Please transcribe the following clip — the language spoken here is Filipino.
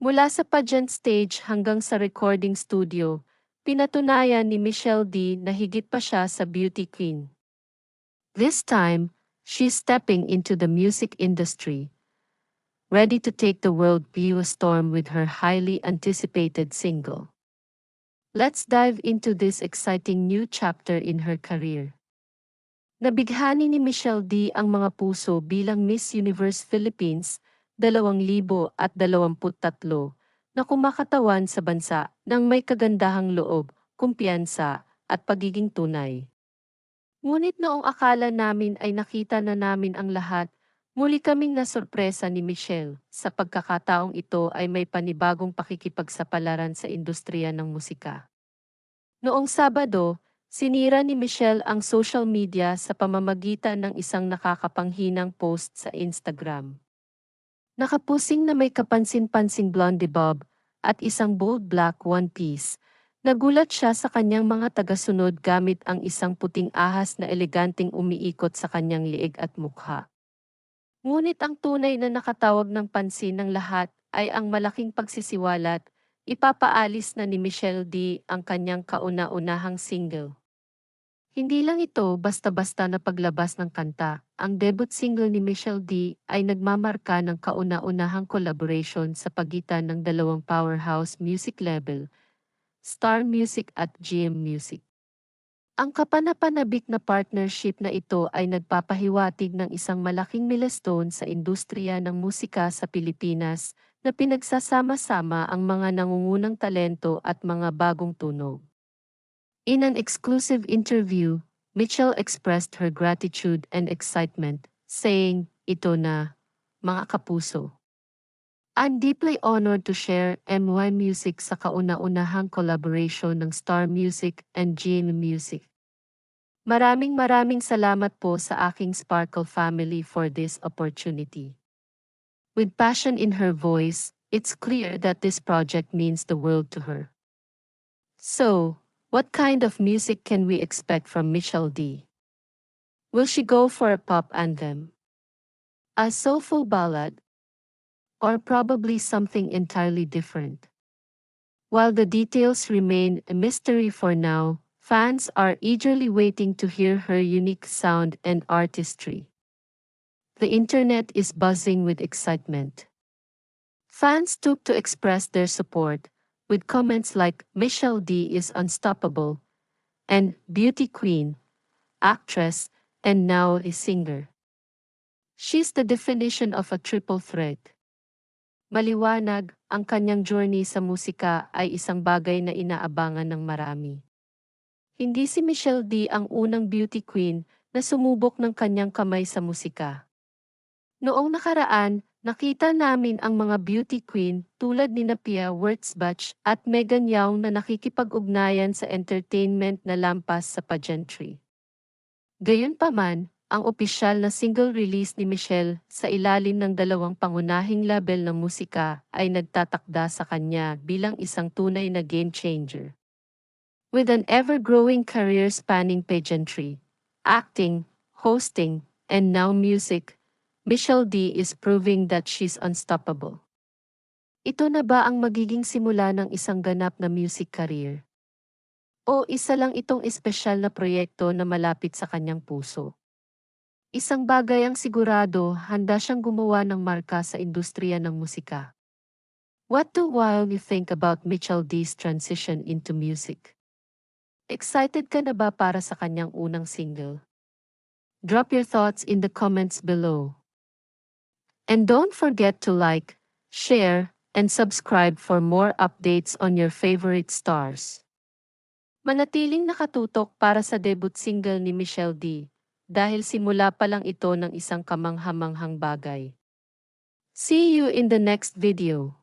Mula sa pageant stage hanggang sa recording studio, pinatunayan ni Michelle D na higit pa siya sa beauty queen. This time, she's stepping into the music industry, ready to take the world view storm with her highly anticipated single. Let's dive into this exciting new chapter in her career. Nabighani ni Michelle D ang mga puso bilang Miss Universe Philippines 2023 na kumakatawan sa bansa ng may kagandahang loob, kumpiyansa, at pagiging tunay. Ngunit noong akala namin ay nakita na namin ang lahat, muli kaming nasorpresa ni Michelle sa pagkakataong ito ay may panibagong pakikipagsapalaran sa industriya ng musika. Noong Sabado, sinira ni Michelle ang social media sa pamamagitan ng isang nakakapanghinang post sa Instagram. Nakapusing na may kapansin-pansing blonde bob at isang bold black one piece. Nagulat siya sa kanyang mga tagasunod gamit ang isang puting ahas na eleganteng umiikot sa kanyang liig at mukha. Ngunit ang tunay na nakatawag ng pansin ng lahat ay ang malaking pagsisiwalat, ipapaalis na ni Michelle D ang kanyang kauna-unahang single. Hindi lang ito basta-basta na paglabas ng kanta. Ang debut single ni Michelle D ay nagmamarka ng kauna-unahang collaboration sa pagitan ng dalawang powerhouse music label, Star Music at GM Music. Ang kapanapanabik na partnership na ito ay nagpapahiwatig ng isang malaking milestone sa industriya ng musika sa Pilipinas na pinagsasama-sama ang mga nangungunang talento at mga bagong tunog. In an exclusive interview, Mitchell expressed her gratitude and excitement, saying, Ito na, mga kapuso. I'm deeply honored to share MY Music sa kauna-unahang collaboration ng Star Music and GM Music. Maraming maraming salamat po sa aking Sparkle family for this opportunity. With passion in her voice, it's clear that this project means the world to her. So, what kind of music can we expect from Michelle D? Will she go for a pop anthem? A soulful ballad? Or probably something entirely different? While the details remain a mystery for now, fans are eagerly waiting to hear her unique sound and artistry. The internet is buzzing with excitement. Fans took to express their support, with comments like Michelle D is unstoppable and beauty queen, actress, and now a singer. She's the definition of a triple threat. Maliwanag, ang kanyang journey sa musika ay isang bagay na inaabangan ng marami. Hindi si Michelle D ang unang beauty queen na sumubok ng kanyang kamay sa musika. Noong nakaraan, Nakita namin ang mga beauty queen tulad ni Pia Wurtzbach at Megan Young na nakikipag-ugnayan sa entertainment na lampas sa pageantry. Gayunpaman, ang opisyal na single release ni Michelle sa ilalim ng dalawang pangunahing label ng musika ay nagtatakda sa kanya bilang isang tunay na game changer. With an ever-growing career spanning pageantry, acting, hosting, and now music, Michelle D is proving that she's unstoppable. Ito na ba ang magiging simula ng isang ganap na music career? O isa lang itong espesyal na proyekto na malapit sa kanyang puso? Isang bagay ang sigurado, handa siyang gumawa ng marka sa industriya ng musika. What do while you think about Mitchell D's transition into music? Excited ka na ba para sa kanyang unang single? Drop your thoughts in the comments below. And don't forget to like, share, and subscribe for more updates on your favorite stars. Manatiling nakatutok para sa debut single ni Michelle D. Dahil simula pa lang ito ng isang kamanghamanghang bagay. See you in the next video.